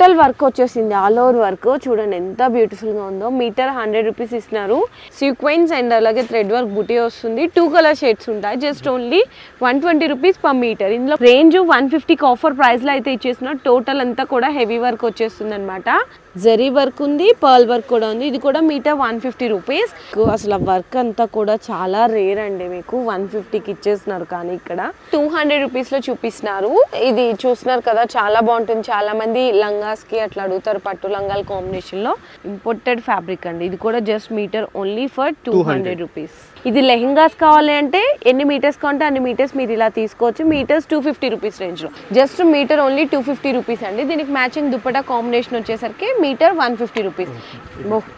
Total work వచ్చేసింది all over work చూడండి ఎంత బ్యూటిఫుల్గా ఉందో. మీటర్ హండ్రెడ్ రూపీస్ ఇస్తున్నారు. సీక్వెన్స్ అండ్ అలాగే థ్రెడ్ వర్క్ బుటీ వస్తుంది. టూ కలర్ షేడ్స్ ఉంటాయి. Just only one twenty rupees per metre ఇందులో రేంజ్ వన్ ఫిఫ్టీకి ఆఫర్ ప్రైస్లో అయితే ఇచ్చేస్తున్నారు. టోటల్ అంతా కూడా హెవీ వర్క్ వచ్చేస్తుంది అనమాట జరీ వర్క్ ఉంది పర్ల్ వర్క్ కూడా ఉంది. ఇది కూడా మీటర్ వన్ ఫిఫ్టీ రూపీస్ అసలు ఆ వర్క్ అంతా కూడా చాలా రేర్ అండి మీకు. వన్ ఫిఫ్టీకి ఇచ్చేస్తున్నారు కానీ ఇక్కడ. టూ హండ్రెడ్ రూపీస్లో చూపిస్తున్నారు. ఇది చూస్తున్నారు కదా చాలా బాగుంటుంది. చాలా మంది లంగా లెహంగాస్కి అట్లా అడుగుతారు పట్టు లంగాల కాంబినేషన్లో ఇంపోర్టెడ్ ఫ్యాబ్రిక్ అండి. ఇది కూడా just metre only for two hundred rupees ఇది లెహంగాస్ కావాలి అంటే ఎన్ని మీటర్స్ కావాలంటే అన్ని మీటర్స్ మీరు ఇలా తీసుకోవచ్చు. మీటర్స్ టూ ఫిఫ్టీ రూపీస్ రేంజ్లో just metre only two fifty rupees అండి. దీనికి మ్యాచింగ్ దుప్పటా కాంబినేషన్ వచ్చేసరికి మీటర్ వన్ ఫిఫ్టీ రూపీస్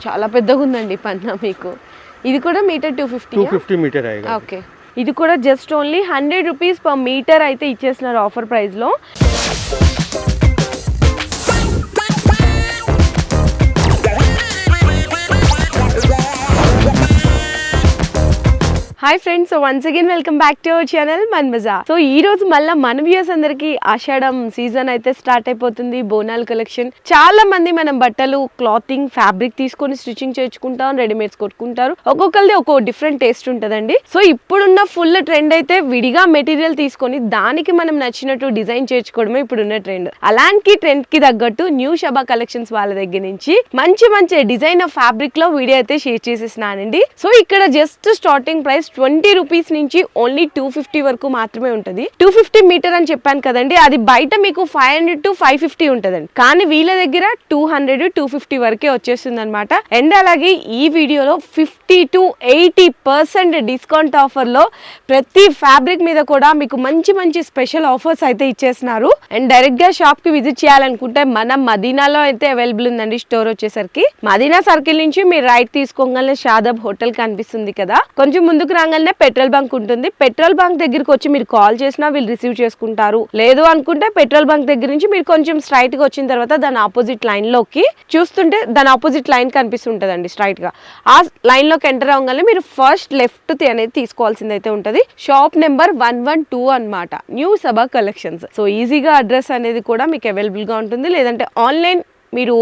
చాలా పెద్దగా ఉందండి పన్న మీకు. ఇది కూడా metre two fifty fifty metre okay ఇది కూడా just only hundred rupees per metre అయితే ఇచ్చేసినారు ఆఫర్ ప్రైస్లో hi friends so once again welcome back to our channel Mann బజా సో ఈ రోజు మళ్ళీ మన వ్యూస్ అందరికి ఆషాఢం సీజన్ అయితే స్టార్ట్ అయిపోతుంది బోనాల్ కలెక్షన్ చాలా మంది మనం బట్టలు క్లాతింగ్ ఫ్యాబ్రిక్ తీసుకొని స్టిచ్చింగ్ చేర్చుకుంటాం రెడీమేడ్స్ కొట్టుకుంటారు. ఒక్కొక్కరిది ఒక్కో డిఫరెంట్ టేస్ట్ ఉంటుందండి. సో ఇప్పుడున్న ఫుల్ ట్రెండ్ అయితే విడిగా మెటీరియల్ తీసుకొని దానికి మనం నచ్చినట్టు డిజైన్ చేర్చుకోవడమే ఇప్పుడున్న ట్రెండ్ అలాంటి ట్రెండ్కి తగ్గట్టు న్యూ షబా కలెక్షన్స్ వాళ్ళ దగ్గర నుంచి మంచి మంచి డిజైన్ ఆఫ్ ఫ్యాబ్రిక్లో వీడియో అయితే షేర్ చేసేసినానండి. సో ఇక్కడ just starting price twenty rupees నుంచి ఓన్లీ టూ ఫిఫ్టీ వరకు మాత్రమే ఉంటుంది. టూ ఫిఫ్టీ మీటర్ అని చెప్పాను కదండి అది బయట మీకు five hundred to five fifty ఉంటుందండి. కానీ వీళ్ళ దగ్గర టూ హండ్రెడ్ టూ ఫిఫ్టీ వరకే వచ్చేస్తుంది అనమాట అండ్ అలాగే ఈ వీడియోలో fifty to eighty percent discount ఆఫర్లో ప్రతి ఫ్యాబ్రిక్ మీద కూడా మీకు మంచి మంచి స్పెషల్ ఆఫర్స్ అయితే ఇచ్చేస్తున్నారు. అండ్ డైరెక్ట్గా షాప్కి విజిట్ చేయాలనుకుంటే మన మదీనాలో అయితే అవైలబుల్ ఉందండి స్టోర్ వచ్చేసరికి. మదీనా సర్కిల్ నుంచి మీరు రైట్ తీసుకోగానే షాదబ్ హోటల్ కనిపిస్తుంది కదా. కొంచెం ముందుకు రాగానే పెట్రోల్ బంక్ ఉంటుంది. పెట్రోల్ బంక్ దగ్గరికి వచ్చి మీరు కాల్ చేసినా వీళ్ళు రిసీవ్ చేసుకుంటారు. లేదు అనుకుంటే పెట్రోల్ బంక్ దగ్గర నుంచి మీరు కొంచెం స్ట్రైట్గా వచ్చిన తర్వాత దాని ఆపోజిట్ లైన్లోకి చూస్తుంటే దాని ఆపోజిట్ లైన్ కనిపిస్తుంటదండి స్ట్రైట్గా. ఆ లైన్లోకి ఎంటర్ అవ్వగానే మీరు ఫస్ట్ లెఫ్ట్ అనేది తీసుకోవాల్సింది అయితే ఉంటది. Shop number one one two అనమాట న్యూ సభా కలెక్షన్స్ సో ఈజీగా అడ్రస్ అనేది కూడా మీకు అవైలబుల్గా ఉంటుంది. లేదంటే ఆన్లైన్ మీరు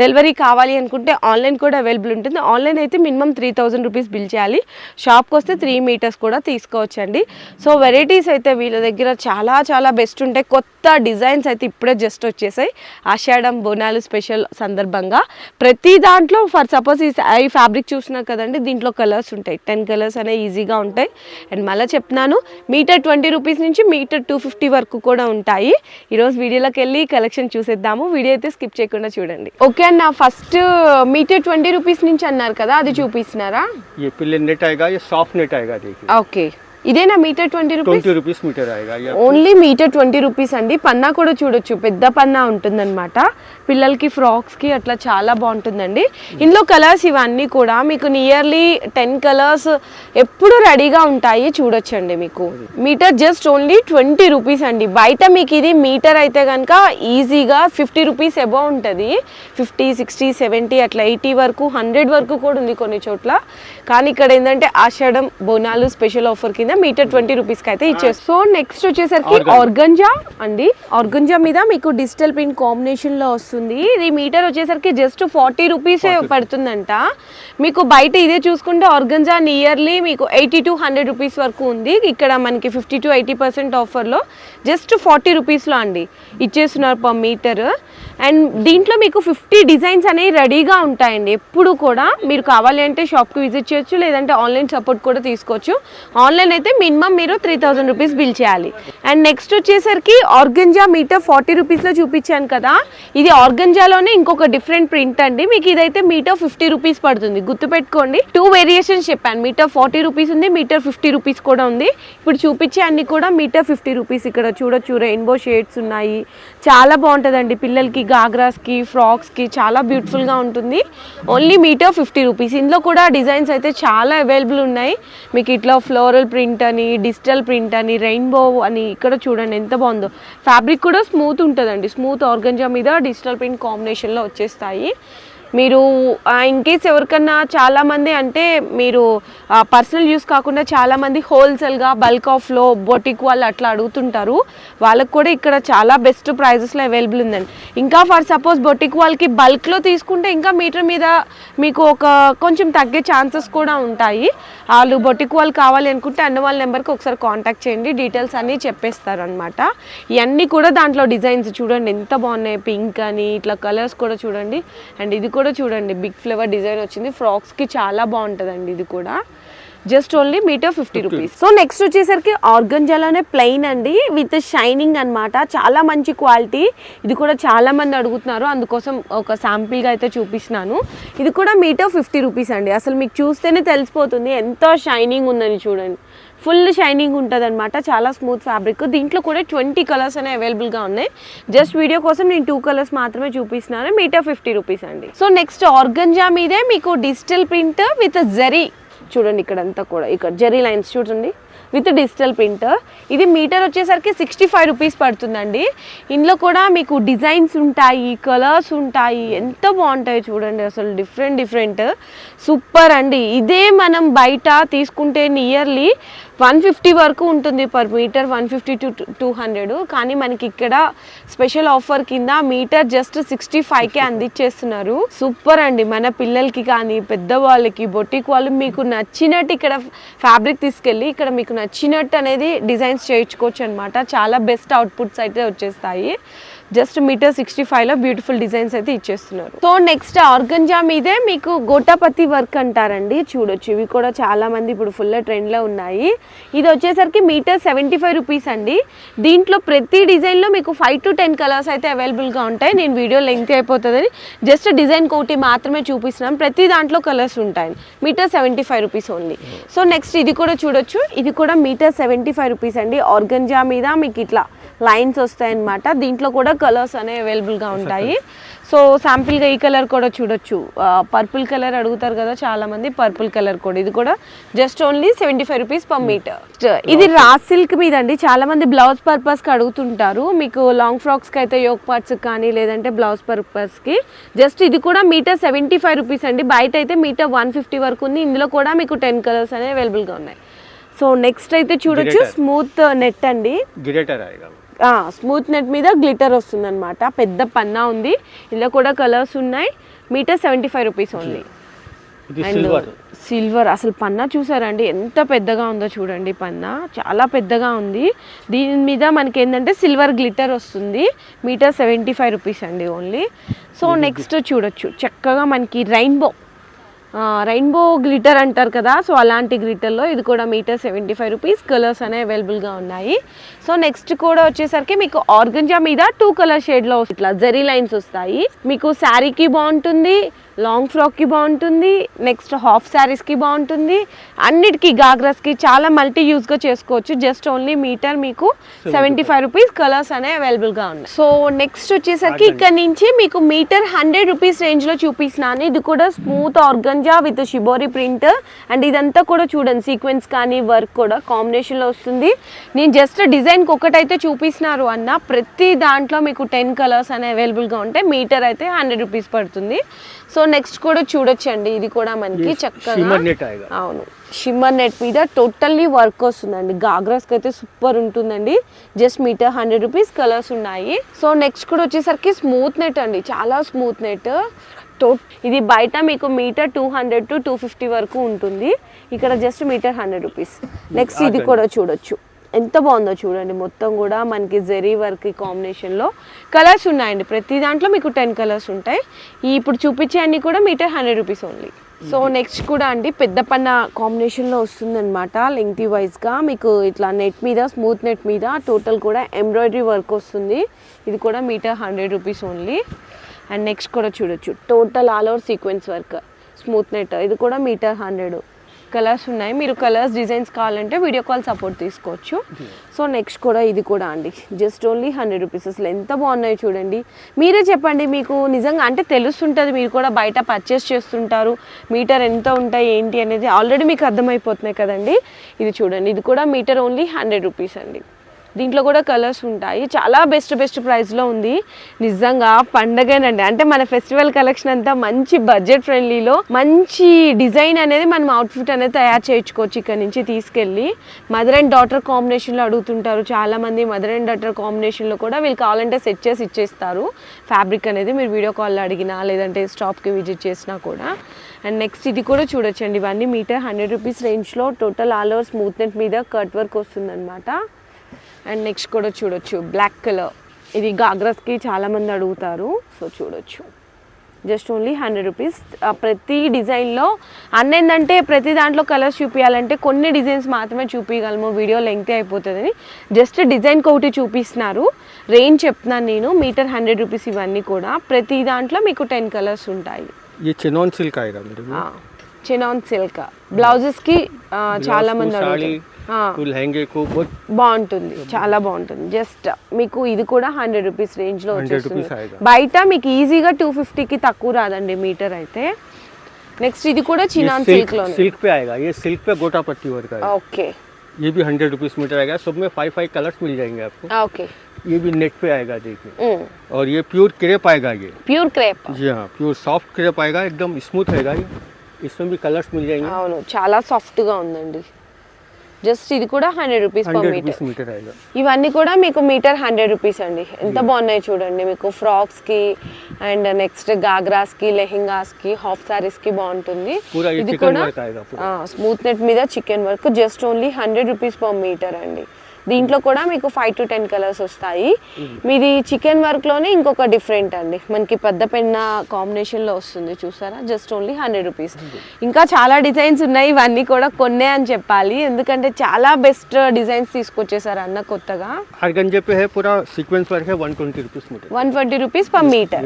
డెలివరీ కావాలి అనుకుంటే ఆన్లైన్ కూడా అవైలబుల్ ఉంటుంది. ఆన్లైన్ అయితే minimum three thousand rupees bill చేయాలి. షాప్కి వస్తే త్రీ మీటర్స్ కూడా తీసుకోవచ్చండి. సో వెరైటీస్ అయితే వీళ్ళ దగ్గర చాలా చాలా బెస్ట్ ఉంటాయి. కొత్త డిజైన్స్ అయితే ఇప్పుడే జస్ట్ వచ్చేసాయి. ఆషాఢం బోనాలు స్పెషల్ సందర్భంగా. ప్రతి దాంట్లో ఫర్ సపోజ్ ఈ ఈ ఫ్యాబ్రిక్ చూసినా కదండి దీంట్లో కలర్స్ ఉంటాయి. టెన్ కలర్స్ అనేవి ఈజీగా ఉంటాయి. అండ్ మళ్ళీ చెప్తున్నాను మీటర్ ట్వంటీ రూపీస్ నుంచి మీటర్ టూ ఫిఫ్టీ వరకు కూడా ఉంటాయి. ఈరోజు వీడియోలోకి వెళ్ళి కలెక్షన్ చూసేద్దాము. వీడియో అయితే స్కిప్ చేయకుండా చూడండి ఓకే అన్న ఫస్ట్ మీటర్ ట్వంటీ రూపీస్ నుంచి అన్నారు కదా అది చూపిస్తున్నారా ये पिल्ले नेट आएगा ये सॉफ्ट नेट आएगा देखिए ఓకే ఇదేనా metre twenty rupees? Rupees metre only metre twenty rupees అండి. పన్నా కూడా చూడొచ్చు. పెద్ద పన్నా ఉంటుందన్నమాట. పిల్లలకి ఫ్రాక్స్కి అట్లా చాలా బాగుంటుందండి. ఇందులో కలర్స్ ఇవన్నీ కూడా మీకు నియర్లీ టెన్ కలర్స్ ఎప్పుడు రెడీగా ఉంటాయి చూడొచ్చండి మీకు. Metre just only twenty rupees అండి. బయట మీకు ఇది మీటర్ అయితే కనుక ఈజీగా ఫిఫ్టీ రూపీస్ అబౌవ్ ఉంటుంది. ఫిఫ్టీ సిక్స్టీ సెవెంటీ అట్లా ఎయిటీ వరకు హండ్రెడ్ వరకు కూడా ఉంది కొన్ని చోట్ల. కానీ ఇక్కడ ఏంటంటే ఆషాఢం బోనాలు స్పెషల్ ఆఫర్ కింద మీటర్ ట్వంటీ రూపీస్కి అయితే ఇచ్చేస్తారు సో నెక్స్ట్ వచ్చేసరికి. ఆర్గంజా అండి. ఆర్గంజా మీద మీకు డిజిటల్ ప్రింట్ కాంబినేషన్లో వస్తుంది. ఇది మీటర్ వచ్చేసరికి జస్ట్ ఫార్టీ రూపీస్ పడుతుందంట. మీకు బయట ఇదే చూసుకుంటే ఆర్గంజా నియర్లీ మీకు ఎయిటీ టు హండ్రెడ్ రూపీస్ వరకు ఉంది. ఇక్కడ మనకి ఫిఫ్టీ టు ఎయిటీ పర్సెంట్ ఆఫర్లో జస్ట్ ఫార్టీ రూపీస్లో అండి. ఇచ్చేస్తున్నారు పర్ మీటర్ అండ్ దీంట్లో మీకు ఫిఫ్టీ డిజైన్స్ అనేవి రెడీగా ఉంటాయండి. ఎప్పుడు కూడా మీరు కావాలి అంటే షాప్కి విజిట్ చేయొచ్చు లేదంటే ఆన్లైన్ సపోర్ట్ కూడా తీసుకోవచ్చు. ఆన్లైన్ అయితే మినిమం మీరు త్రీ థౌజండ్ రూపీస్ బిల్ చేయాలి. అండ్ నెక్స్ట్ వచ్చేసరికి ఆర్గంజా మీటర్ ఫార్టీ రూపీస్లో చూపించాను కదా. ఇది ఆర్గంజాలోనే ఇంకొక డిఫరెంట్ ప్రింట్ అండి. మీకు ఇదైతే మీటర్ ఫిఫ్టీ రూపీస్ పడుతుంది. గుర్తుపెట్టుకోండి. టూ వేరియేషన్స్ చెప్పాను. మీటర్ ఫార్టీ రూపీస్ ఉంది మీటర్ ఫిఫ్టీ రూపీస్ కూడా ఉంది. ఇప్పుడు చూపించే అన్ని కూడా మీటర్ ఫిఫ్టీ రూపీస్ ఇక్కడ చూడొచ్చు. రెయిన్బో షేడ్స్ ఉన్నాయి. చాలా బాగుంటుందండి పిల్లలకి గాగ్రాస్కి ఫ్రాక్స్కి చాలా బ్యూటిఫుల్గా ఉంటుంది. ఓన్లీ మీటర్ ఫిఫ్టీ రూపీస్ ఇందులో కూడా డిజైన్స్ అయితే చాలా అవైలబుల్ ఉన్నాయి. మీకు ఇట్లా ఫ్లోరల్ ప్రింట్ అని డిజిటల్ ప్రింట్ అని రెయిన్బో అని ఇక్కడ చూడండి ఎంత బాగుందో. ఫ్యాబ్రిక్ కూడా స్మూత్ ఉంటుందండి. స్మూత్ ఆర్గంజా మీద డిజిటల్ ప్రింట్ కాంబినేషన్లో వచ్చేస్తాయి. మీరు ఇన్ కేస్ ఎవరికన్నా చాలామంది అంటే మీరు పర్సనల్ యూస్ కాకుండా చాలామంది హోల్సేల్గా బల్క్ ఆఫ్లో బొటిక్ వాళ్ళు అట్లా అడుగుతుంటారు. వాళ్ళకు కూడా ఇక్కడ చాలా బెస్ట్ ప్రైజెస్లో అవైలబుల్ ఉందండి. ఇంకా ఫర్ సపోజ్ బొటిక్ వాళ్ళకి బల్క్లో తీసుకుంటే ఇంకా మీటర్ మీద మీకు ఒక కొంచెం తగ్గే ఛాన్సెస్ కూడా ఉంటాయి. వాళ్ళు బొటిక్ వాళ్ళు కావాలి అనుకుంటే అన్న వాళ్ళ నెంబర్కి ఒకసారి కాంటాక్ట్ చేయండి. డీటెయిల్స్ అన్నీ చెప్పేస్తారు అనమాట ఇవన్నీ కూడా దాంట్లో డిజైన్స్ చూడండి. ఎంత బాగున్నాయి. పింక్ అని ఇట్లా కలర్స్ కూడా చూడండి. అండ్ ఇది కూడా చూడండి. బిగ్ ఫ్లేవర్ డిజైన్ వచ్చింది. ఫ్రాక్స్కి చాలా బాగుంటుందండి ఇది కూడా. Just only metre fifty rupees so next వచ్చేసరికి ఆర్గంజాలోనే ప్లెయిన్ అండి. విత్ షైనింగ్ అన్నమాట. చాలా మంచి క్వాలిటీ ఇది కూడా చాలా మంది అడుగుతున్నారు. అందుకోసం ఒక శాంపిల్గా అయితే చూపిస్తున్నాను. ఇది కూడా మీటర్ ఫిఫ్టీ రూపీస్ అండి. అసలు మీకు చూస్తేనే తెలిసిపోతుంది ఎంత షైనింగ్ ఉందని చూడండి. ఫుల్ షైనింగ్ ఉంటుంది అనమాట చాలా స్మూత్ ఫ్యాబ్రిక్. దీంట్లో కూడా ట్వంటీ కలర్స్ అనేవి అవైలబుల్గా ఉన్నాయి. జస్ట్ వీడియో కోసం నేను టూ కలర్స్ మాత్రమే చూపిస్తున్నాను. మీటర్ ఫిఫ్టీ రూపీస్ అండి. సో నెక్స్ట్ ఆర్గంజా మీదే మీకు డిజిటల్ ప్రింట్ విత్ జరీ. చూడండి ఇక్కడ అంతా కూడా. ఇక్కడ జరీ లైన్స్ చూడండి. With digital print. ఇది మీటర్ వచ్చేసరికి సిక్స్టీ ఫైవ్ రూపీస్ పడుతుందండి. ఇందులో కూడా మీకు డిజైన్స్ ఉంటాయి కలర్స్ ఉంటాయి. ఎంత బాగుంటాయి చూడండి. అసలు డిఫరెంట్ డిఫరెంట్. సూపర్ అండి. ఇదే మనం బయట తీసుకుంటే నియర్లీ వన్ ఫిఫ్టీ వరకు ఉంటుంది per metre one fifty to two hundred. కానీ మనకి ఇక్కడ స్పెషల్ ఆఫర్ కింద మీటర్ జస్ట్ సిక్స్టీ ఫైవ్కే అందించేస్తున్నారు. సూపర్ అండి. మన పిల్లలకి కానీ పెద్దవాళ్ళకి బొటిక్ వాళ్ళు మీకు నచ్చినట్టు ఇక్కడ ఫ్యాబ్రిక్ తీసుకెళ్ళి ఇక్కడ మీకు నచ్చినట్టు అనేది డిజైన్స్ చేయించుకోవచ్చు అనమాట చాలా బెస్ట్ అవుట్పుట్స్ అయితే వచ్చేస్తాయి. జస్ట్ మీటర్ సిక్స్టీ ఫైవ్లో బ్యూటిఫుల్ డిజైన్స్ అయితే ఇచ్చేస్తున్నారు. సో నెక్స్ట్ ఆర్గంజా మీదే మీకు గోటాపతి వర్క్ అంటారండి. చూడొచ్చు ఇవి కూడా చాలా మంది ఇప్పుడు ఫుల్ ట్రెండ్లో ఉన్నాయి. ఇది వచ్చేసరికి మీటర్ సెవెంటీ ఫైవ్ రూపీస్ అండి. దీంట్లో ప్రతి డిజైన్లో మీకు ఫైవ్ టు టెన్ కలర్స్ అయితే అవైలబుల్గా ఉంటాయి. నేను వీడియో లెంగ్త్ అయిపోతుందని. జస్ట్ డిజైన్ కోటి మాత్రమే చూపిస్తున్నాను ప్రతి దాంట్లో కలర్స్ ఉంటాయి. Metre seventy five rupees only so next ఇది కూడా చూడొచ్చు. ఇది కూడా మీటర్ సెవెంటీ ఫైవ్ రూపీస్ అండి. ఆర్గంజా మీద మీకు ఇట్లా లైన్స్ వస్తాయన్నమాట. దీంట్లో కూడా కలర్స్ అనేవి అవైలబుల్గా ఉంటాయి. సో శాంపిల్గా ఈ కలర్ కూడా చూడొచ్చు. పర్పుల్ కలర్ అడుగుతారు కదా చాలామంది పర్పుల్ కలర్ కూడా. ఇది కూడా just only seventy five rupees per metre. ఇది రా సిల్క్ మీద అండి చాలామంది బ్లౌజ్ పర్పస్కి అడుగుతుంటారు. మీకు లాంగ్ ఫ్రాక్స్కి అయితే యోగ్ పార్ట్స్ కానీ లేదంటే బ్లౌజ్ పర్పస్కి జస్ట్ ఇది కూడా మీటర్ సెవెంటీ ఫైవ్ రూపీస్ అండి. బయట అయితే మీటర్ వన్ ఫిఫ్టీ వరకు ఉంది. ఇందులో కూడా మీకు టెన్ కలర్స్ అనేవి అవైలబుల్గా ఉన్నాయి. సో నెక్స్ట్ అయితే చూడొచ్చు స్మూత్ నెట్ అండి. స్మూత్ నెట్ మీద గ్లిటర్ వస్తుంది అనమాట పెద్ద పన్నా ఉంది. ఇందులో కూడా కలర్స్ ఉన్నాయి. Metre seventy five rupees only. ఇది సిల్వర్. సిల్వర్. అసలు పన్నా చూసారండి. ఎంత పెద్దగా ఉందో చూడండి పన్నా. చాలా పెద్దగా ఉంది. దీని మీద మనకి ఏంటంటే సిల్వర్ గ్లిటర్ వస్తుంది. మీటర్ సెవెంటీ ఫైవ్ రూపీస్ అండి ఓన్లీ. సో నెక్స్ట్ చూడొచ్చు. చక్కగా మనకి రెయిన్బో. రెయిన్బో గ్లిటర్ అంటారు కదా సో అలాంటి గ్లిటర్లో ఇది కూడా metre seventy five rupees colours అనేవి అవైలబుల్గా ఉన్నాయి. సో నెక్స్ట్ కూడా వచ్చేసరికి మీకు ఆర్గంజా మీద టూ కలర్ షేడ్లో ఇట్లా జరీ లైన్స్ వస్తాయి. మీకు శారీకి బాగుంటుంది లాంగ్ ఫ్రాక్కి బాగుంటుంది నెక్స్ట్ హాఫ్ శారీస్కి బాగుంటుంది. అన్నిటికీ గాగ్రాస్కి చాలా మల్టీ యూస్గా చేసుకోవచ్చు. జస్ట్ ఓన్లీ మీటర్ మీకు సెవెంటీ ఫైవ్ రూపీస్ కలర్స్ అనేవి అవైలబుల్గా ఉన్నాయి. సో నెక్స్ట్ వచ్చేసరికి ఇక్కడ నుంచి మీకు మీటర్ హండ్రెడ్ రూపీస్ రేంజ్లో చూపిస్తున్నాను. ఇది కూడా smooth organza with shibori print. And ఇదంతా కూడా చూడండి సీక్వెన్స్ కానీ వర్క్ కూడా కాంబినేషన్లో వస్తుంది. నేను జస్ట్ డిజైన్కి ఒకటైతే చూపిస్తున్నారు అన్న. ప్రతి దాంట్లో మీకు టెన్ కలర్స్ అనేవి అవైలబుల్గా ఉంటాయి మీటర్ అయితే హండ్రెడ్ రూపీస్ పడుతుంది. సో సో నెక్స్ట్ కూడా చూడొచ్చండి. ఇది కూడా మనకి చక్కగా. అవును. షిమ్మర్ నెట్ మీద టోటల్లీ వర్క్ వస్తుందండి. గాగ్రాస్కి అయితే సూపర్ ఉంటుందండి. Just metre hundred rupees colours ఉన్నాయి. సో నెక్స్ట్ కూడా వచ్చేసరికి స్మూత్ నెట్ అండి. చాలా స్మూత్ నెట్ టో ఇది బయట మీకు metre two hundred to two fifty వరకు ఉంటుంది. ఇక్కడ just metre hundred rupees next ఇది కూడా చూడొచ్చు. ఎంత బాగుందో చూడండి. మొత్తం కూడా మనకి జెరీ వర్క్ కాంబినేషన్లో కలర్స్ ఉన్నాయండి. ప్రతి దాంట్లో మీకు టెన్ కలర్స్ ఉంటాయి. ఈ ఇప్పుడు చూపించే అన్ని కూడా metre hundred rupees only. So next కూడా అండి పెద్ద పన్న కాంబినేషన్లో వస్తుందన్నమాట. లెంగ్తీ వైజ్గా మీకు ఇట్లా నెట్ మీద స్మూత్ నెట్ మీద టోటల్ కూడా ఎంబ్రాయిడరీ వర్క్ వస్తుంది. ఇది కూడా metre hundred rupees only. And next కూడా చూడొచ్చు. Total all over sequence work smooth net. ఇది కూడా మీటర్ హండ్రెడ్. కలర్స్ ఉన్నాయి. మీరు కలర్స్ డిజైన్స్ కావాలంటే వీడియో కాల్ సపోర్ట్ తీసుకోవచ్చు. సో నెక్స్ట్ కూడా ఇది కూడా అండి. జస్ట్ ఓన్లీ హండ్రెడ్ రూపీస్ అసలు ఎంత బాగున్నాయో చూడండి. మీరే చెప్పండి మీకు నిజంగా అంటే తెలుస్తుంటుంది. మీరు కూడా బయట పర్చేస్ చేస్తుంటారు. మీటర్ ఎంత ఉంటాయి ఏంటి అనేది ఆల్రెడీ మీకు అర్థమైపోతున్నాయి కదండి. ఇది చూడండి. ఇది కూడా మీటర్ ఓన్లీ హండ్రెడ్ రూపీస్ అండి. దీంట్లో కూడా కలర్స్ ఉంటాయి. చాలా బెస్ట్ బెస్ట్ ప్రైస్లో ఉంది. నిజంగా పండగనండి. అంటే మన ఫెస్టివల్ కలెక్షన్ అంతా మంచి బడ్జెట్ ఫ్రెండ్లీలో మంచి డిజైన్ అనేది మనం అవుట్ఫిట్ అనేది తయారు చేయించుకోవచ్చు ఇక్కడ నుంచి తీసుకెళ్ళి. మదర్ అండ్ డాటర్ కాంబినేషన్లో అడుగుతుంటారు. చాలా మంది మదర్ అండ్ డాటర్ కాంబినేషన్లో కూడా వీళ్ళు కావాలంటే సెట్ చేసి ఇచ్చేస్తారు. ఫ్యాబ్రిక్ అనేది మీరు వీడియో కాల్లో అడిగినా లేదంటే స్టాప్కి విజిట్ చేసినా కూడా. అండ్ నెక్స్ట్ ఇది కూడా చూడొచ్చండి. ఇవన్నీ మీటర్ హండ్రెడ్ రూపీస్ రేంజ్లో total all over smooth net మీద కట్ వర్క్ వస్తుందన్నమాట. అండ్ నెక్స్ట్ కూడా చూడొచ్చు. బ్లాక్ కలర్ ఇది గాగ్రాస్కి చాలామంది అడుగుతారు. సో చూడొచ్చు. జస్ట్ ఓన్లీ హండ్రెడ్ రూపీస్ ప్రతి డిజైన్లో అన్నేందంటే ప్రతి దాంట్లో కలర్స్ చూపించాలంటే కొన్ని డిజైన్స్ మాత్రమే చూపించగలము వీడియో లెంగ్త్ అయిపోతుంది జస్ట్ డిజైన్కి ఒకటి చూపిస్తున్నారు. రేంజ్ చెప్తున్నాను నేను. మీటర్ హండ్రెడ్ రూపీస్ ఇవన్నీ కూడా. ప్రతి దాంట్లో మీకు టెన్ కలర్స్ ఉంటాయి. చెనాన్ సిల్క్ చెనాన్ సిల్క్ బ్లౌజెస్కి చాలామంది అడుగుతారు. ఆ. को लहंगे को बहुत బాగుంటుంది చాలా బాగుంటుంది జస్ట్ మీకు ఇది కూడా హండ్రెడ్ రూపీస్ రేంజ్ లో 100 వచ్చేస్తుంది rupees ఆయేగా. బయట మీకు ఈజీగా టూ ఫిఫ్టీకి తక్కువ రాదండి మీటర్ అయితే నెక్స్ట్ ఇది కూడా ये చినాన్ సిల్క్ सिल्क లోనే सिल्क पे आएगा ये सिल्क पे गोटा पट्टी वर्क आएगा ఓకే ये भी हंड्रेड रुपीज मीटर आएगा सब में फाइव फाइव कलर्स मिल जाएंगे आपको ఓకే ये भी नेट पे आएगा देखिए और ये प्योर क्रेप आएगा ये ప్యూర్ క్రేప్ जी हाँ प्योर सॉफ्ट क्रेप आएगा एकदम स्मूथ रहेगा ये इसमें भी कलर्स मिल जाएंगे అవును చాలా సాఫ్ట్ గా ఉందండి జస్ట్ ఇది కూడా హండ్రెడ్ రూపీస్ పర్ మీటర్. ఇవన్నీ కూడా మీకు మీటర్ హండ్రెడ్ రూపీస్ అండి. ఎంత బాగున్నాయి చూడండి. మీకు ఫ్రాక్స్కి అండ్ నెక్స్ట్ గాగ్రాస్కి లెహింగాస్కి హాఫ్ సారీస్కి బాగుంటుంది. ఇది కూడా స్మూత్ నెట్ మీద chikan work just only hundred rupees per metre అండి. దీంట్లో కూడా మీకు ఫైవ్ టు టెన్ కలర్స్ వస్తాయి. మీది చికెన్ వర్క్లోనే ఇంకొక డిఫరెంట్ అండి. మనకి పెద్ద పెన్న కాంబినేషన్లో వస్తుంది చూసారా? జస్ట్ ఓన్లీ హండ్రెడ్ రూపీస్ ఇంకా చాలా డిజైన్స్ ఉన్నాయి ఇవన్నీ కూడా కొన్నే అని చెప్పాలి. ఎందుకంటే చాలా బెస్ట్ డిజైన్స్ తీసుకొచ్చేసారు అన్న కొత్తగా. One twenty rupees one twenty rupees per metre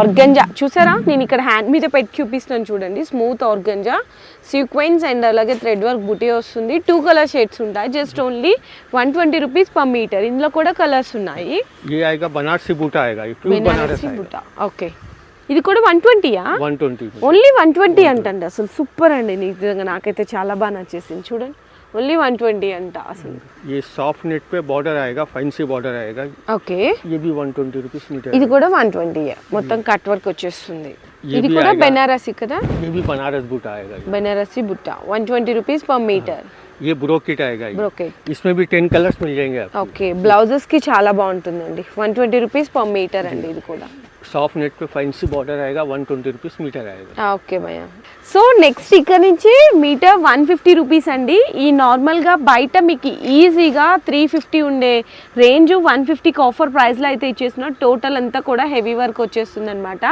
organza చూసారా? నేను ఇక్కడ హ్యాండ్ మీద పెట్టి చూపిస్తున్నాను చూడండి. స్మూత్ ఆర్గంజా సీక్వెన్స్ అండ్ అలాగే థ్రెడ్ వర్క్ బుటీ వస్తుంది. టూ కలర్ షేడ్స్ ఉంటాయి. Just only one twenty rupees per metre ఇందులో కూడా కలర్స్ ఉన్నాయి ये आएगा बनारसी बूटा आएगा ये प्योर बनारस బెనారసి आएगा బుట్ట ఓకే ఇది కూడా one ట్వంటీయా one twenty only one twenty అంటండి అసలు సూపర్ అండి నిజంగా నాకైతే చాలా బాగా నచ్చేసింది చూడండి ఓన్లీ వన్ ట్వంటీ అంట అసలు ये सॉफ्ट नेट पे बॉर्डर आएगा फैंसी बॉर्डर आएगा ఓకే ये भी वन ट्वेंटी रुपीज मीटर ఇది కూడా వన్ ట్వంటీ మొత్తం కట్ వర్క్ వచ్చేస్తుంది ये ఇది भी కూడా आएगा। బెనారసి కదా ये भी बनारस बूटा आएगा ये। బెనారసి బుట్ట one twenty rupees per metre ये ब्रोकेट आएगा ये బ్రోకెట్ इसमें भी टेन कलर्स मिल जाएंगे आपको ఓకే బ్లౌజెస్ కి చాలా బాగుంటుందండి one twenty rupees per metre అండి ఇది కూడా सॉफ्ट नेट पे फैंसी बॉर्डर आएगा वन ट्वेंटी रुपीज मीटर आएगा ఓకే భయ్య సో నెక్స్ట్ ఇక్కడ నుంచి మీటర్ వన్ ఫిఫ్టీ రూపీస్ అండి ఈ నార్మల్గా బయట మీకు ఈజీగా త్రీ ఫిఫ్టీ ఉండే రేంజ్ వన్ ఫిఫ్టీకి ఆఫర్ ప్రైస్లో అయితే ఇచ్చేసిన టోటల్ అంతా కూడా హెవీ వర్క్ వచ్చేస్తుంది అనమాట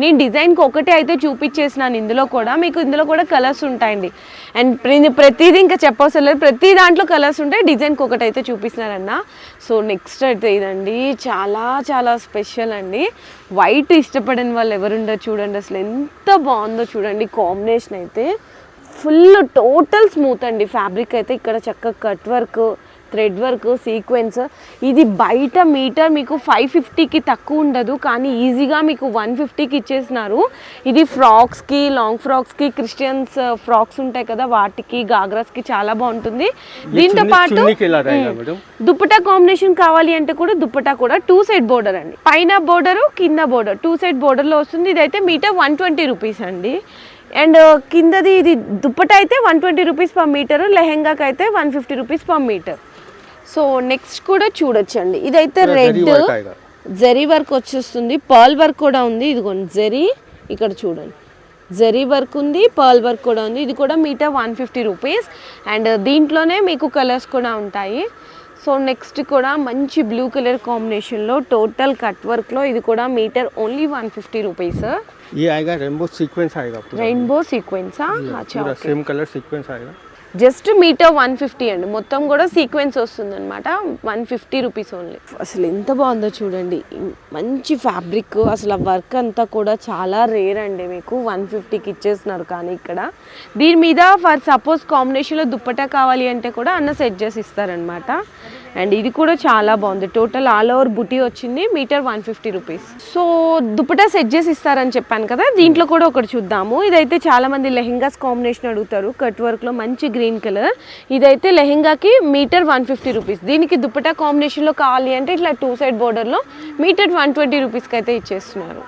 నేను డిజైన్కి ఒకటే అయితే చూపించేసినాను ఇందులో కూడా మీకు ఇందులో కూడా కలర్స్ ఉంటాయండి అండ్ ప్ర- ప్రతిదీ ఇంకా చెప్పవసరం లేదు ప్రతి దాంట్లో కలర్స్ ఉంటాయి. డిజైన్కి ఒకటి అయితే చూపిస్తున్నారన్న. సో నెక్స్ట్ అయితే ఇదండి. చాలా చాలా స్పెషల్ అండి. వైట్ ఇష్టపడని వాళ్ళు ఎవరుండో చూడండి. అసలు ఎంత బాగుందో చూడండి. కాంబినేషన్ అయితే ఫుల్ టోటల్ స్మూత్ అండి. ఫ్యాబ్రిక్ అయితే ఇక్కడ చక్కగా cut work thread work sequence ఇది బయట మీటర్ మీకు ఫైవ్ ఫిఫ్టీకి తక్కువ ఉండదు కానీ ఈజీగా మీకు వన్ ఫిఫ్టీకి ఇచ్చేసినారు. ఇది ఫ్రాక్స్కి లాంగ్ ఫ్రాక్స్కి క్రిస్టియన్స్ ఫ్రాక్స్ ఉంటాయి కదా వాటికి గాగ్రాస్కి చాలా బాగుంటుంది. దీంతో పాటు దుప్పటా కాంబినేషన్ కావాలి అంటే కూడా దుప్పటా కూడా టూ సైడ్ బోర్డర్ అండి. పైన బోర్డరు కింద బోర్డర్ టూ సైడ్ బోర్డర్లో వస్తుంది. ఇదైతే మీటర్ వన్ ట్వంటీ రూపీస్ అండి. అండ్ uh, కిందది ఇది దుప్పట అయితే one twenty rupees per metre లెహెంగాకి అయితే one fifty rupees per metre so next కూడా చూడొచ్చండి. ఇదైతే రెడ్ జరీ వర్క్ వచ్చేస్తుంది. పర్ల్ వర్క్ కూడా ఉంది. ఇదిగోండి జరీ. ఇక్కడ చూడండి. జరీ వర్క్ ఉంది పర్ల్ వర్క్ కూడా ఉంది. ఇది కూడా metre one fifty rupees. And దీంట్లోనే మీకు కలర్స్ కూడా ఉంటాయి. సో నెక్స్ట్ కూడా మంచి బ్లూ కలర్ కాంబినేషన్లో టోటల్ కట్ వర్క్లో ఇది కూడా metre only one fifty rupees. Rainbow sequence rainbow సీక్వెన్సా? Same colour sequence just metre one fifty అండి. మొత్తం కూడా సీక్వెన్స్ వస్తుంది అనమాట వన్ ఫిఫ్టీ రూపీస్ ఓన్లీ. అసలు ఎంత బాగుందో చూడండి. మంచి ఫ్యాబ్రిక్ అసలు ఆ వర్క్ అంతా కూడా చాలా రేర్ అండి మీకు. వన్ ఫిఫ్టీకి ఇచ్చేస్తున్నారు కానీ ఇక్కడ. దీని మీద ఫర్ సపోజ్ కాంబినేషన్లో దుప్పటా కావాలి అంటే కూడా అన్న సెట్ చేసి ఇస్తారనమాట అండ్ ఇది కూడా చాలా బాగుంది. టోటల్ ఆల్ ఓవర్ బుటీ వచ్చింది metre one fifty rupees so dupatta set చేసి ఇస్తారని చెప్పాను కదా దీంట్లో కూడా ఒకటి చూద్దాము. ఇదైతే చాలా మంది లెహెంగాస్ కాంబినేషన్ అడుగుతారు. కట్ వర్క్లో మంచి గ్రీన్ కలర్ ఇదైతే లెహెంగాకి మీటర్ వన్ ఫిఫ్టీ రూపీస్ దీనికి దుపటా కాంబినేషన్లో కావాలి అంటే ఇట్లా టూ సైడ్ బోర్డర్లో మీటర్ వన్ ట్వంటీ రూపీస్కి అయితే ఇచ్చేస్తున్నారు.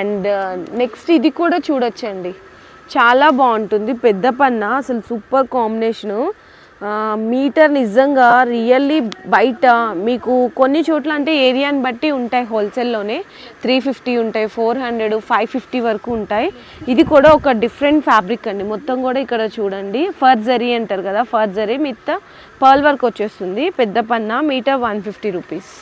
అండ్ uh, నెక్స్ట్ ఇది కూడా చూడొచ్చండి. చాలా బాగుంటుంది. పెద్ద పన్న అసలు సూపర్ కాంబినేషను మీటర్ నిజంగా రియల్లీ బయట మీకు కొన్ని చోట్ల అంటే ఏరియాని బట్టి ఉంటాయి హోల్సేల్లోనే. త్రీ ఫిఫ్టీ ఉంటాయి ఫోర్ హండ్రెడ్ ఫైవ్ ఫిఫ్టీ వరకు ఉంటాయి. ఇది కూడా ఒక డిఫరెంట్ ఫ్యాబ్రిక్ అండి. మొత్తం కూడా ఇక్కడ చూడండి. ఫర్జరీ అంటారు కదా ఫర్జరీ మిత్త పర్ల్ వర్క్ వచ్చేస్తుంది. పెద్ద పన్న మీటర్ వన్ ఫిఫ్టీ రూపీస్.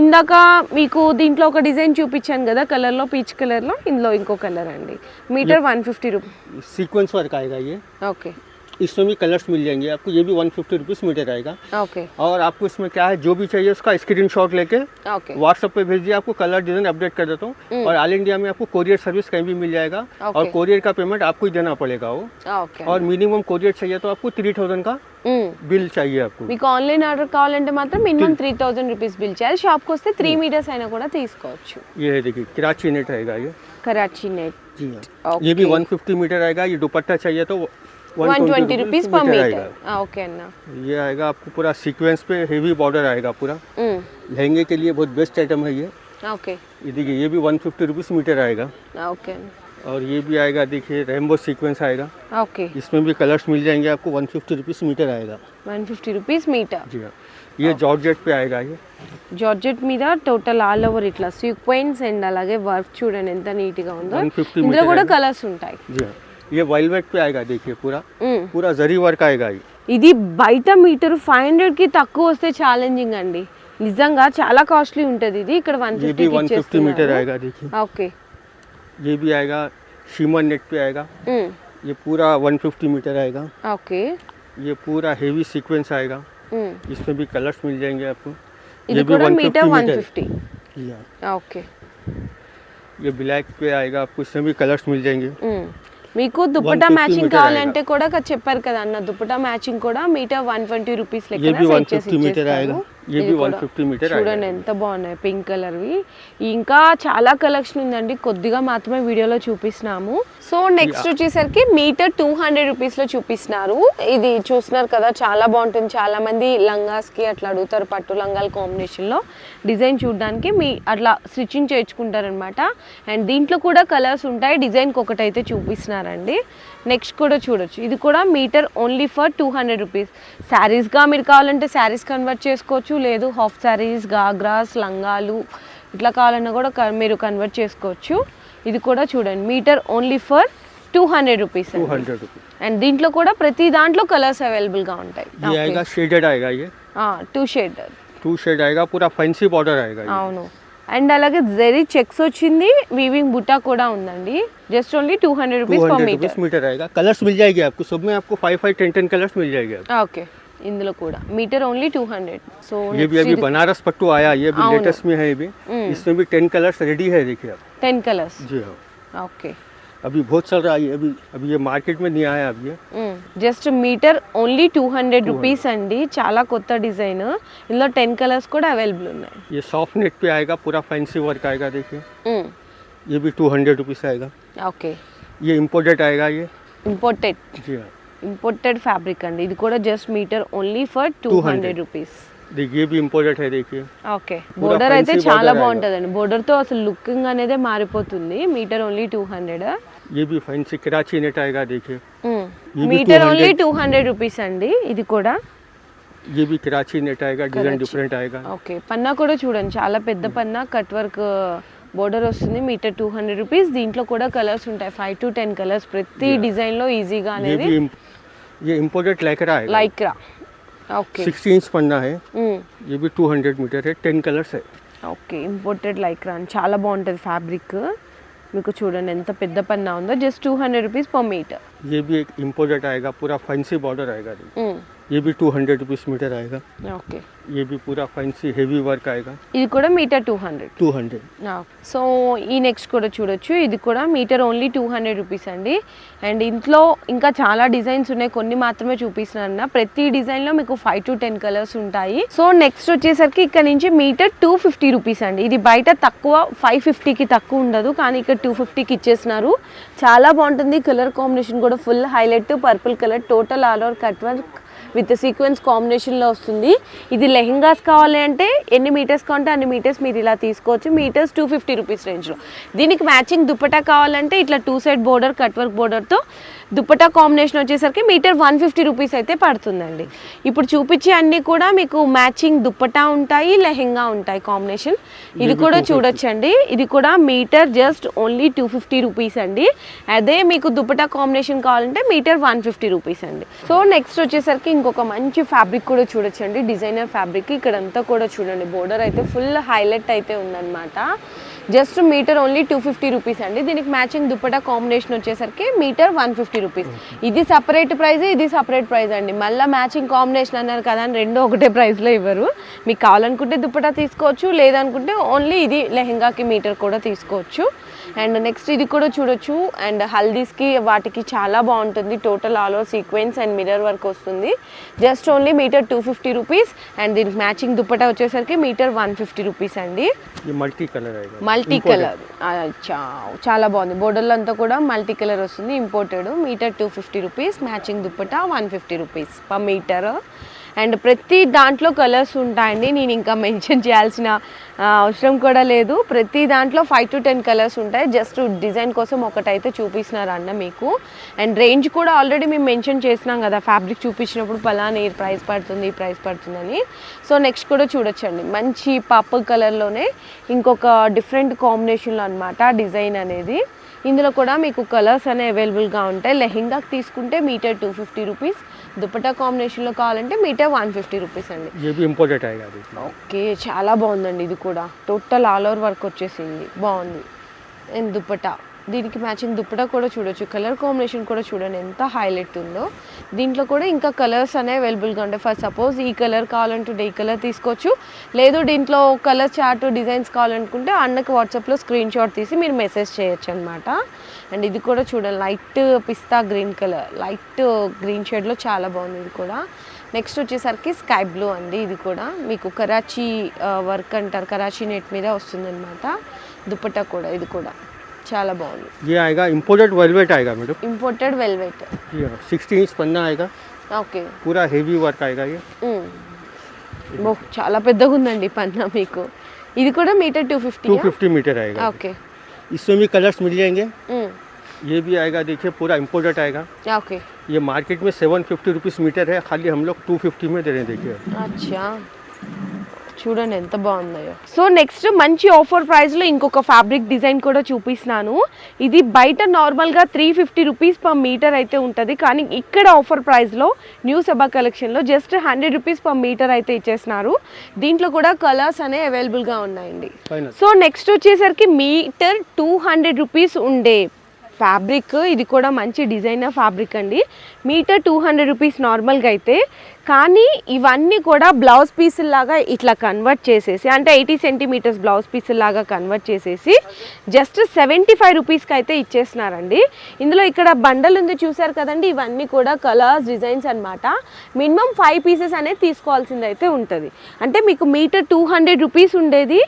ఇందాక మీకు దీంట్లో ఒక డిజైన్ చూపించాను కదా కలర్లో పీచ్ కలర్లో ఇందులో ఇంకో కలర్ అండి. Metre one fifty rupees sequence work okay. इसमें भी कलर्स मिल जाएंगे आपको ये भी वन फिफ्टी रुपीज़ मीटर आएगा ఓకే और आपको इसमें क्या है जो भी चाहिए उसका स्क्रीन शॉट लेके ఓకే व्हाट्सएप पे भेज दिए आपको कलर डिजाइन अपडेट कर देता हूँ और ऑल इंडिया में आपको कोरियर सर्विस कहीं भी मिल जाएगा और Okay. कोरियर का पेमेंट आपको ही देना पड़ेगा वो ఓకే और मिनिमम कोरियर चाहिए तो आपको थ्री थाउजेंड का बिल चाहिए आपको మీకు ఆన్లైన్ ఆర్డర్ కావాలంటే మాత్రం minimum three thousand rupees bill చేయాలి షాప్కి వస్తే త్రీ మీటర్స్ అయినా కూడా తీసుకోవచ్చు ये है देखिए कराची नेट रहेगा ये కరాచీ నెట్ जी हाँ ये भी वन फिफ्टी मीटर आएगा ये दुपट्टा चाहिए तो One twenty rupees per metre metre आएगा ఓకే అన్న ये आएगा आपको पूरा सीक्वेंस पे हेवी बॉर्डर आएगा पूरा लहंगे के लिए बहुत बेस्ट आइटम है ये ఓకే ये देखिए ये भी वन फिफ्टी रुपीज़ मीटर आएगा ఓకే అన్న और ये भी आएगा देखिए रेमबो सीक्वेंस आएगा ఓకే इसमें भी कलर्स मिल जाएंगे आपको वन फिफ्टी रुपीज़ मीटर आएगा వన్ ఫిఫ్టీ రూపీస్ మీటర్ जी हाँ ये जॉर्जेट पे आएगा ये జార్జెట్ మీద టోటల్ ఆల్ ఓవర్ ఇట్లా సీక్వెన్స్ అండ్ అలాగే వర్క్ చూడండి ఎంత నీట్ గా ఉందో 150 ఇందులో మీటర్ కూడా है। కలర్స్ ఉంటాయి जी हाँ ये वेलवेट पे आएगा देखिए पूरा మ్మ్. पूरा जरी वर्क आएगा ये ఇది బయట మీటర్ ఫైవ్ హండ్రెడ్ కి తక్కువ వస్తే ఛాలెంజింగ్ అండి నిజంగా చాలా కాస్ట్లీ ఉంటది ఇది ఇక్కడ వన్ ये भी वन फिफ्टी मीटर आएगा देखिए ఓకే ये भी आएगा शीमन नेट पे आएगा ఉమ్, ये पूरा वन फिफ्टी मीटर आएगा ఓకే ये पूरा हेवी सीक्वेंस आएगा ఉమ్, इसमें भी कलर्स मिल जाएंगे आपको ఇది కూడా మీటర్ వన్ ఫిఫ్టీ जी हाँ ఓకే ये ब्लैक पे आएगा आपको इसमें भी कलर्स मिल जाएंगे ఉమ్. మీకు 150 మ్యాచింగ్ మీటర్ కావాలంటే కూడా చెప్పారు కదా అన్న దుపట్టా మ్యాచింగ్ కూడా మీటర్ వన్ ట్వంటీ రూపీస్ లెక్క भी చూడండి ఎంత బాగున్నాయి పింక్ కలర్వి ఇంకా చాలా కలెక్షన్ ఉందండి కొద్దిగా మాత్రమే వీడియోలో చూపిస్తున్నాము. సో నెక్స్ట్ వచ్చేసరికి మీటర్ టూ హండ్రెడ్ రూపీస్లో చూపిస్తున్నారు. ఇది చూస్తున్నారు కదా చాలా బాగుంటుంది. చాలా మంది లంగాస్కి అట్లా అడుగుతారు పట్టు లంగాల కాంబినేషన్లో డిజైన్ చూడడానికి మీ అట్లా స్టిచ్చింగ్ చేర్చుకుంటారనమాట అండ్ దీంట్లో కూడా కలర్స్ ఉంటాయి డిజైన్కి ఒకటైతే చూపిస్తున్నారండి. నెక్స్ట్ కూడా చూడొచ్చు ఇది కూడా metre only for two hundred rupees శారీస్గా మీరు కావాలంటే శారీస్ కన్వర్ట్ చేసుకోవచ్చు లేదు హాఫ్ శారీస్ గాగ్రాస్ లంగాలు ఇట్లా కావాలన్నా కూడా క- మీరు కన్వర్ట్ చేసుకోవచ్చు ఇది కూడా చూడండి metre only for two hundred rupees two hundred rupees and దీంట్లో కూడా ప్రతి దాంట్లో కలర్స్ అవైలబుల్గా ఉంటాయి ये आएगा शेडेड आएगा ये టూ షేడ్ टू शेड आएगा पूरा फैंसी बॉर्डर आएगा ये అవును అండ్ అలాగే జెరీ చెక్స్ వచ్చింది వీవింగ్ బుట్టా కూడా ఉందండి just only two hundred two rupees per hundred metre rupees metre आएगा कलर्स मिल जाएगी आपको सब में आपको five five ten ten colours मिल जाएंगे आपको ఓకే ఇందులో కూడా metre only two hundred so ये भी अभी बनारस पट्टू आया ये भी हाँ, लेटेस्ट में है ये भी हम्म। इसमें भी टेन कलर्स रेडी है देखिए आप టెన్ కలర్స్ जी हाँ ఓకే अभी बहुत चल रहा है ये अभी अभी ये मार्केट में नहीं आया अभी ये just metre only two hundred rupees అండి చాలా కొత్త డిజైన్ ఇందులో టెన్ కలర్స్ కూడా అవైలబుల్ ఉన్నాయి ये सॉफ्ट नेट पे आएगा पूरा फैंसी वर्क आएगा देखिए మ్మ్. ये भी टू हंड्रेड रुपीज़ आएगा ఓకే ये इम्पोर्टेड आएगा ये ఇంపోర్టెడ్ जी हाँ ఇంపోర్టెడ్ ఫ్యాబ్రిక్ అండి ఇది కూడా just metre only for two 200. Hundred rupees देखिए ये भी इम्पोर्टेड है देखिए ఓకే పూరా బోర్డర్ అయితే fancy చాలా border బాగుంటుందండి బోర్డర్తో అసలు లుకింగ్ అనేది మారిపోతుంది మీటర్ ఓన్లీ టూ హండ్రెడ్ ये भी फैंसी कराची नेट आएगा देखिए भी metre 200. Only two hundred rupees అండి ఇది కూడా ये भी कराची नेट आएगा डिजाइन कराची। डिफरेंट आएगा ఓకే పన్నా కూడా చూడండి చాలా పెద్ద పన్నా కట్ వర్క్ బోర్డర్ వస్తుంది మీటర్ టూ హండ్రెడ్ రూపీస్ దీంట్లో కూడా కలర్స్ ఉంటాయి ఫైవ్ టు టెన్ కలర్స్ ప్రతి డిజైన్ లో ఈజీగా ये అనేది भी इम- ये इम्पोर्टेड लैकरा आएगा లైక్రా ఓకే सिक्सटी इंच पन्ना है ये भी टू हंड्रेड मीटर है टेन कलर्स है ఓకే ఇంపోర్టెడ్ లైక్రా అని చాలా బాగుంటుంది ఫ్యాబ్రిక్ మీకు చూడండి ఎంత పెద్ద పన్నా ఉందో just two hundred rupees per metre ये भी एक इम्पोर्टेड आएगा पूरा फैंसी बॉर्डर आएगा देखिए। ये भी टू हंड्रेड रुपीज़ मीटर आएगा ఓకే ये भी पूरा फैंसी हेवी वर्क आएगा ఇది కూడా metre two hundred two hundred so ఈ నెక్స్ట్ కూడా చూడొచ్చు ఇది కూడా metre only two hundred rupees అండి అండ్ ఇంట్లో ఇంకా చాలా డిజైన్స్ ఉన్నాయి కొన్ని మాత్రమే చూపిస్తున్నాను ప్రతి డిజైన్లో మీకు ఫైవ్ టు టెన్ కలర్స్ ఉంటాయి సో నెక్స్ట్ వచ్చేసరికి ఇక్కడ నుంచి మీటర్ టూ ఫిఫ్టీ రూపీస్ అండి ఇది బయట తక్కువ ఫైవ్ ఫిఫ్టీకి తక్కువ ఉండదు కానీ ఇక్కడ టూ ఫిఫ్టీకి ఇచ్చేసినారు చాలా బాగుంటుంది కలర్ కాంబినేషన్ కూడా full highlight purple colour total all over cut work with sequence కాంబినేషన్లో వస్తుంది. ఇది లెహెంగాస్ కావాలి అంటే ఎన్ని మీటర్స్ కావాలంటే అన్ని మీటర్స్ మీరు ఇలా తీసుకోవచ్చు. మీటర్స్ టూ ఫిఫ్టీ రూపీస్ రేంజ్లో దీనికి మ్యాచింగ్ దుప్పటా కావాలంటే ఇట్లా two side border cut work బోర్డర్తో dupatta combination వచ్చేసరికి మీటర్ వన్ ఫిఫ్టీ రూపీస్ అయితే పడుతుందండి. ఇప్పుడు చూపించే అన్నీ కూడా మీకు మ్యాచింగ్ దుప్పటా ఉంటాయి లెహెంగా ఉంటాయి కాంబినేషన్. ఇది కూడా చూడొచ్చండి. ఇది కూడా metre just only two fifty rupees అండి. అదే మీకు దుప్పటా కాంబినేషన్ కావాలంటే మీటర్ వన్ ఫిఫ్టీ రూపీస్ అండి. సో నెక్స్ట్ వచ్చేసరికి ఇంకొక మంచి ఫ్యాబ్రిక్ కూడా చూడొచ్చండి. డిజైనర్ ఫ్యాబ్రిక్ ఇక్కడంతా కూడా చూడండి. బోర్డర్ అయితే ఫుల్ హైలైట్ అయితే ఉందన్నమాట. Just metre only two fifty rupees అండి. దీనికి మ్యాచింగ్ దుప్పటా కాంబినేషన్ వచ్చేసరికి మీటర్ వన్ ఫిఫ్టీ రూపీస్. ఇది సపరేట్ ప్రైస్ ఇది సపరేట్ ప్రైస్ అండి. మళ్ళీ మ్యాచింగ్ కాంబినేషన్ అన్నారు కదా అని రెండు ఒకటే ప్రైస్లో ఇవ్వరు. మీకు కావాలనుకుంటే దుప్పటా తీసుకోవచ్చు లేదనుకుంటే ఓన్లీ ఇది లెహెంగాకి మీటర్ కూడా తీసుకోవచ్చు. అండ్ నెక్స్ట్ ఇది కూడా చూడొచ్చు. అండ్ హల్దీస్కి వాటికి చాలా బాగుంటుంది. Total all over sequence and mirror work వస్తుంది. Just only metre two fifty rupees and దీనికి మ్యాచింగ్ దుప్పటా వచ్చేసరికి మీటర్ వన్ ఫిఫ్టీ రూపీస్ అండి. Multi colour multi colour. చాలా బాగుంది. బోర్డర్లో అంతా కూడా మల్టీ కలర్ వస్తుంది imported metre two fifty rupees matching dupatta one fifty rupees per metre. And ప్రతి దాంట్లో కలర్స్ ఉంటాయండి. నేను ఇంకా మెన్షన్ చేయాల్సిన అవసరం కూడా లేదు. ప్రతి దాంట్లో ఫైవ్ టు టెన్ కలర్స్ ఉంటాయి. జస్ట్ డిజైన్ కోసం ఒకటైతే చూపిస్తున్నారు అన్న మీకు. అండ్ రేంజ్ కూడా ఆల్రెడీ మేము మెన్షన్ చేసినాం కదా. ఫ్యాబ్రిక్ చూపించినప్పుడు పలానా ఈ ప్రైస్ పడుతుంది ఈ ప్రైస్ పడుతుందని. సో నెక్స్ట్ కూడా చూడొచ్చండి. మంచి పర్పుల్ కలర్లోనే ఇంకొక డిఫరెంట్ కాంబినేషన్లో అనమాట డిజైన్ అనేది. ఇందులో కూడా మీకు కలర్స్ అనేవి అవైలబుల్గా ఉంటాయి. లెహెంగాకి తీసుకుంటే metre two fifty rupees dupatta కాంబినేషన్లో కావాలంటే మీటర్ వన్ ఫిఫ్టీ రూపీస్ అండి. ఇంపోర్టెడ్ ఓకే చాలా బాగుందండి ఇది కూడా. టోటల్ ఆల్ ఓవర్ వర్క్ వచ్చేసింది. బాగుంది. అండ్ దుపట్టా. దీనికి మ్యాచింగ్ దుప్పటా కూడా చూడొచ్చు. కలర్ కాంబినేషన్ కూడా చూడండి ఎంత హైలైట్ ఉందో. దీంట్లో కూడా ఇంకా కలర్స్ అనేవి అవైలబుల్గా ఉంటాయి. ఫర్ సపోజ్ ఈ కలర్ కావాలంటే ఈ కలర్ తీసుకోవచ్చు. లేదు దీంట్లో కలర్ చార్ట్ డిజైన్స్ కావాలనుకుంటే అన్నకి వాట్సాప్లో స్క్రీన్ షాట్ తీసి మీరు మెసేజ్ చేయొచ్చు అనమాట అండ్ ఇది కూడా చూడండి light pista green colour light green షేడ్లో చాలా బాగుంది ఇది కూడా. నెక్స్ట్ వచ్చేసరికి స్కై బ్లూ అండి ఇది కూడా. మీకు కరాచీ వర్క్ అంటారు. కరాచీ నెట్ మీద వస్తుందన్నమాట. దుపట్టా కూడా ఇది కూడా. చాలా బాగుంది ये आएगा इम्पोर्टेड वेलवेट आएगा मैडम ఇంపోర్టెడ్ వెల్వెట్ ये सिक्सटी इंच पन्ना आएगा ఓకే पूरा हेवी वर्क आएगा ये ఓ చాలా పెద్దగా ఉందండి పన్నా మీకు ఇది కూడా metre two fifty two fifty metre आएगा ఓకే इसमें भी कलर्स मिल जाएंगे ये भी आएगा देखिए पूरा इम्पोर्टेड आएगा ఓకే ये मार्केट में सेवन फिफ्टी रुपीज़ मीटर है खाली हम लोग टू फिफ्टी में दे रहे हैं देखिए అచ్చా చూడండి ఎంత బాగుందో సో నెక్స్ట్ మంచి ఆఫర్ ప్రైస్లో ఇంకొక ఫ్యాబ్రిక్ డిజైన్ కూడా చూపిస్తున్నాను. ఇది బయట నార్మల్గా three fifty rupees per metre అయితే ఉంటుంది. కానీ ఇక్కడ ఆఫర్ ప్రైస్లో న్యూ సభా కలెక్షన్లో just hundred rupees per metre అయితే ఇచ్చేస్తున్నారు. దీంట్లో కూడా కలర్స్ అనేవి అవైలబుల్గా ఉన్నాయండి. సో నెక్స్ట్ వచ్చేసరికి మీటర్ టూ హండ్రెడ్ రూపీస్ ఉండే ఫ్యాబ్రిక్. ఇది కూడా మంచి డిజైనర్ ఫ్యాబ్రిక్ అండి. మీటర్ టూ హండ్రెడ్ రూపీస్ నార్మల్గా అయితే. కానీ ఇవన్నీ కూడా బ్లౌజ్ పీసుల్లాగా ఇట్లా కన్వర్ట్ చేసేసి అంటే ఎయిటీ సెంటీమీటర్స్ బ్లౌజ్ పీసుల్లాగా కన్వర్ట్ చేసేసి జస్ట్ సెవెంటీ ఫైవ్ రూపీస్కి అయితే ఇచ్చేస్తున్నారండి. ఇందులో ఇక్కడ బండల్ ఉంది చూసారు కదండి ఇవన్నీ కూడా కలర్స్ డిజైన్స్ అన్నమాట. మినిమం ఫైవ్ పీసెస్ అనేది తీసుకోవాల్సింది అయితే ఉంటుంది. అంటే మీకు మీటర్ టూ హండ్రెడ్ రూపీస్ ఉండేది.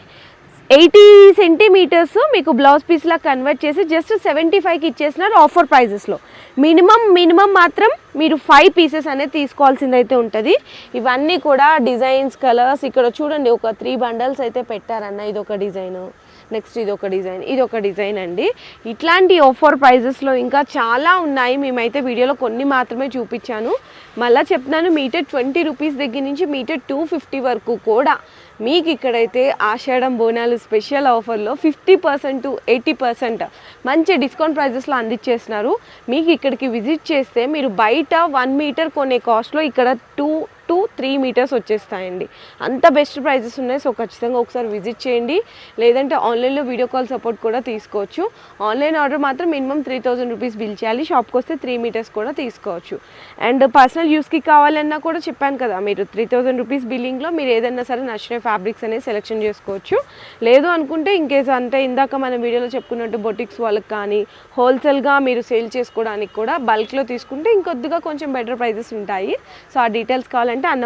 ఎయిటీ సెంటీమీటర్స్ మీకు బ్లౌజ్ పీస్లా కన్వర్ట్ చేసి జస్ట్ సెవెంటీ ఫైవ్కి ఇచ్చేసినారు ఆఫర్ ప్రైజెస్లో మినిమం మినిమం మాత్రం మీరు ఫైవ్ పీసెస్ అనేది తీసుకోవాల్సింది అయితే ఉంటుంది. ఇవన్నీ కూడా డిజైన్స్ కలర్స్ ఇక్కడ చూడండి ఒక త్రీ బండల్స్ అయితే పెట్టారన్న ఇది ఒక డిజైన్. నెక్స్ట్ ఇది ఒక డిజైన్ ఇది ఒక డిజైన్ అండి. ఇట్లాంటి ఆఫర్ ప్రైజెస్లో ఇంకా చాలా ఉన్నాయి. మేమైతే వీడియోలో కొన్ని మాత్రమే చూపించాను. మళ్ళీ చెప్తున్నాను మీటర్ ట్వంటీ రూపీస్ దగ్గర నుంచి మీటర్ టూ ఫిఫ్టీ వరకు కూడా మీకు ఇక్కడైతే ఆషాఢం బోనాలు స్పెషల్ ఆఫర్లో fifty percent to eighty percent మంచి డిస్కౌంట్ ప్రైజెస్లో అందించేస్తున్నారు. మీకు ఇక్కడికి విజిట్ చేస్తే మీరు బయట వన్ మీటర్ కొనే కాస్ట్లో ఇక్కడ టూ త్రీ మీటర్స్ వచ్చేస్తాయండి. అంత బెస్ట్ ప్రైజెస్ ఉన్నాయి. సో ఖచ్చితంగా ఒకసారి విజిట్ చేయండి. లేదంటే ఆన్లైన్లో వీడియో కాల్ సపోర్ట్ కూడా తీసుకోవచ్చు. ఆన్లైన్ ఆర్డర్ మాత్రం minimum three thousand rupees bill చేయాలి. షాప్కి వస్తే త్రీ మీటర్స్ కూడా తీసుకోవచ్చు. అండ్ పర్సనల్ యూస్కి కావాలన్నా కూడా చెప్పాను కదా మీరు త్రీ థౌజండ్ రూపీస్ బిల్లింగ్లో మీరు ఏదైనా సరే నచ్చిన ఫ్యాబ్రిక్స్ అనేది సెలెక్షన్ చేసుకోవచ్చు. లేదు అనుకుంటే ఇంకేస్ అంటే ఇందాక మన వీడియోలో చెప్పుకున్నట్టు బొటిక్స్ వాళ్ళకి కానీ హోల్సేల్గా మీరు సేల్ చేసుకోవడానికి కూడా బల్క్లో తీసుకుంటే ఇంకొద్దిగా కొంచెం బెటర్ ప్రైజెస్ ఉంటాయి. సో ఆ డీటెయిల్స్ కావాలంటే అన్న